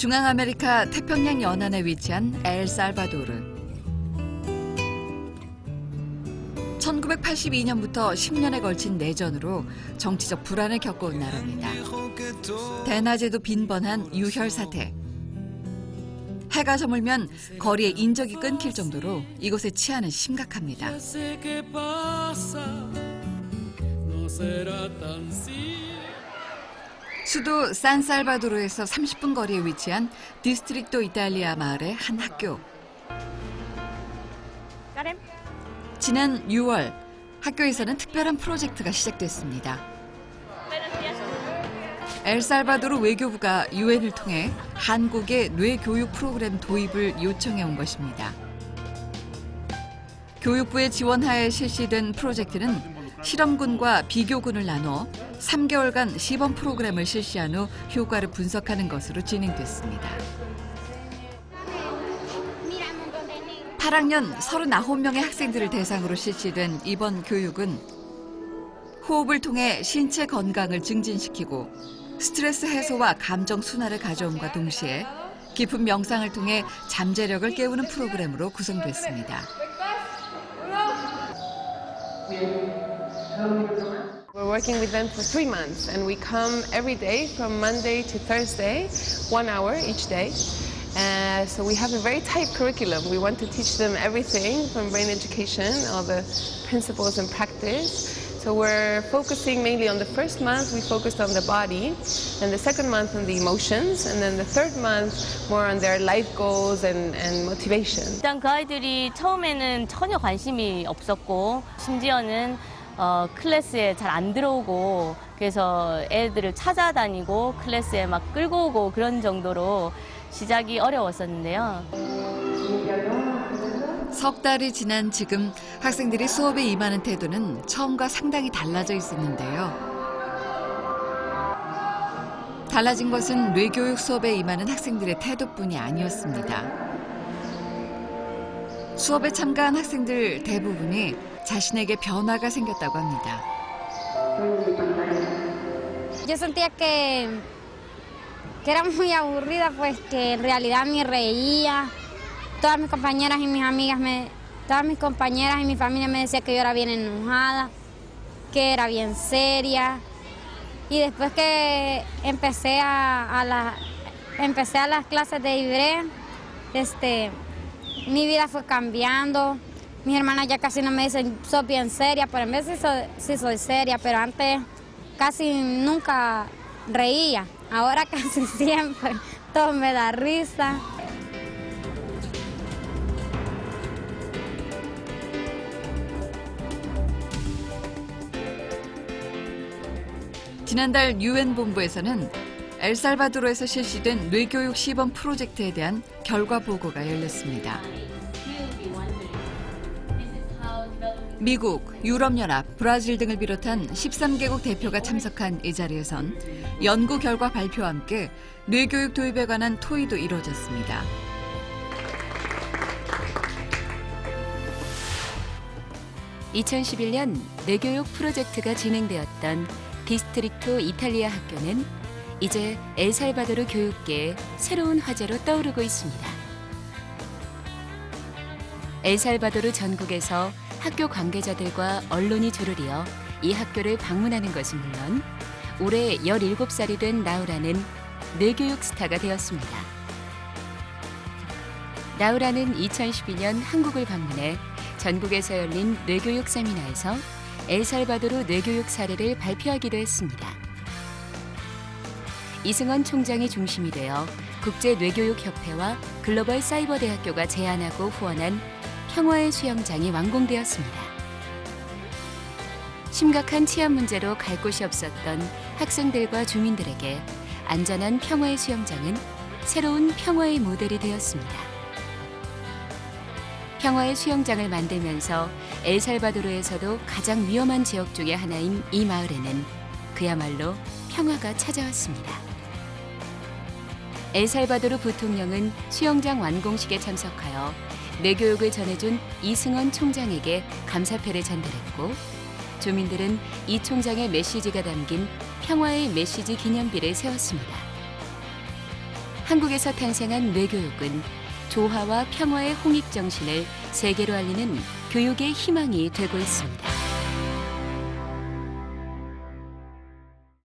중앙아메리카 태평양 연안에 위치한 엘살바도르. 1982년부터 10년에 걸친 내전으로 정치적 불안을 겪어온 나라입니다. 대낮에도 빈번한 유혈 사태. 해가 저물면 거리의 인적이 끊길 정도로 이곳의 치안은 심각합니다. 수도 산살바도르에서 30분 거리에 위치한 디스트릭도 이탈리아 마을의 한 학교. 지난 6월 학교에서는 특별한 프로젝트가 시작됐습니다. 엘살바도르 외교부가 유엔을 통해 한국의 뇌교육 프로그램 도입을 요청해 온 것입니다. 교육부의 지원하에 실시된 프로젝트는 실험군과 비교군을 나눠 3개월간 시범 프로그램을 실시한 후 효과를 분석하는 것으로 진행됐습니다. 8학년 39명의 학생들을 대상으로 실시된 이번 교육은 호흡을 통해 신체 건강을 증진시키고 스트레스 해소와 감정 순화를 가져옴과 동시에 깊은 명상을 통해 잠재력을 깨우는 프로그램으로 구성됐습니다. We're working with them for three months, and we come every day from Monday to Thursday, one hour each day. Uh, so we have a very tight curriculum. We want to teach them everything from brain education, all the principles and practice. So we're focusing mainly on the first month, we focused on the body, and the second month on the emotions, and then the third month more on their life goals and, and motivation. 일단 그 아이들이 처음에는 전혀 관심이 없었고 심지어는 어, 클래스에 잘 안 들어오고 그래서 애들을 찾아다니고 클래스에 막 끌고 오고 그런 정도로 시작이 어려웠었는데요. 석 달이 지난 지금 학생들이 수업에 임하는 태도는 처음과 상당히 달라져 있었는데요. 달라진 것은 뇌교육 수업에 임하는 학생들의 태도뿐이 아니었습니다. 수업에 참가한 학생들 대부분이 자신에게 변화가 생겼다고 합니다. Yo sentía que, que era muy aburrida, pues que en realidad ni reía. Todas mis compañeras y mis amigas, me, todas mis compañeras y mi familia me decían que yo era bien enojada, que era bien seria. Y después que empecé a, a la- empecé a las clases de Ibre, este, mi vida fue cambiando. Mis hermanas ya casi no me dicen, sos bien seria, pero en vez sí soy, sí soy seria, pero antes casi nunca reía. Ahora casi siempre todo me da risa. 지난달 유엔 본부에서는 엘살바도르에서 실시된 뇌교육 시범 프로젝트에 대한 결과 보고가 열렸습니다. 미국, 유럽연합, 브라질 등을 비롯한 13개국 대표가 참석한 이 자리에선 연구 결과 발표와 함께 뇌교육 도입에 관한 토의도 이루어졌습니다. (2011년) 뇌교육 프로젝트가 진행되었던 디스트릭토 이탈리아 학교는 이제 엘살바도르 교육계의 새로운 화제로 떠오르고 있습니다. 엘살바도르 전국에서 학교 관계자들과 언론이 줄을 이어 이 학교를 방문하는 것은 물론 올해 17살이 된 나우라는 뇌교육 스타가 되었습니다. 나우라는 2012년 한국을 방문해 전국에서 열린 뇌교육 세미나에서 엘살바도르 뇌교육 사례를 발표하기도 했습니다. 이승원 총장이 중심이 되어 국제 뇌교육 협회와 글로벌 사이버 대학교가 제안하고 후원한 평화의 수영장이 완공되었습니다. 심각한 치안 문제로 갈 곳이 없었던 학생들과 주민들에게 안전한 평화의 수영장은 새로운 평화의 모델이 되었습니다. 평화의 수영장을 만들면서 엘살바도르에서도 가장 위험한 지역 중의 하나인 이 마을에는 그야말로 평화가 찾아왔습니다. 엘살바도르 부통령은 수영장 완공식에 참석하여 뇌교육을 전해준 이승원 총장에게 감사패를 전달했고 주민들은 이 총장의 메시지가 담긴 평화의 메시지 기념비를 세웠습니다. 한국에서 탄생한 뇌교육은 조화와 평화의 홍익 정신을 세계로 알리는 교육의 희망이 되고 있습니다.